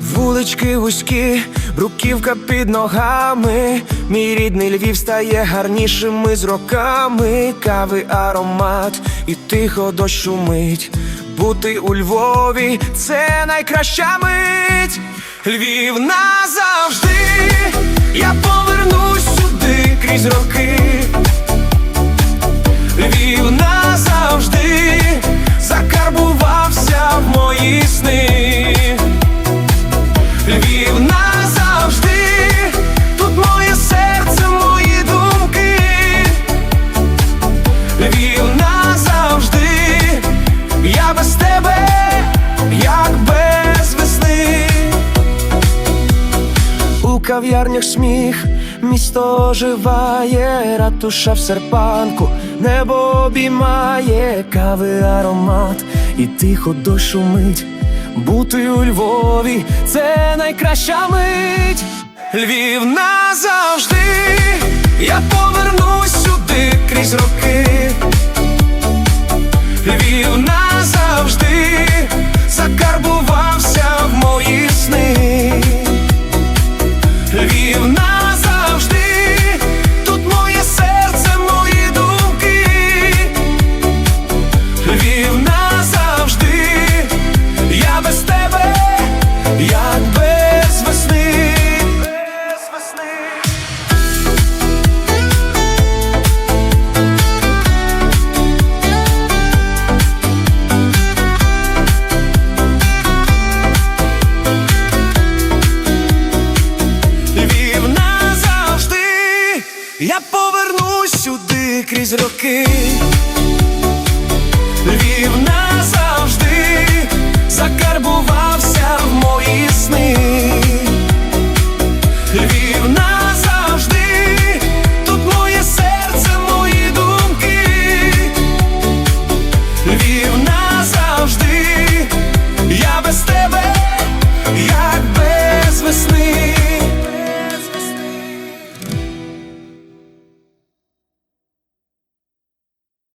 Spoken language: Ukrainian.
Вулички вузькі, бруківка під ногами. Мій рідний Львів стає гарнішим з роками. Кави аромат і тихо дощ шумить. Бути у Львові це найкраща мить. Львів назавжди. Я повернусь сюди крізь роки. Кав'ярнях сміх, місто оживає, ратуша в серпанку, небо обіймає кави аромат, і тихо дощ шумить. Бути у Львові це найкраща мить. Львів назавжди, я повернусь сюди крізь роки. Я повернусь сюди крізь роки.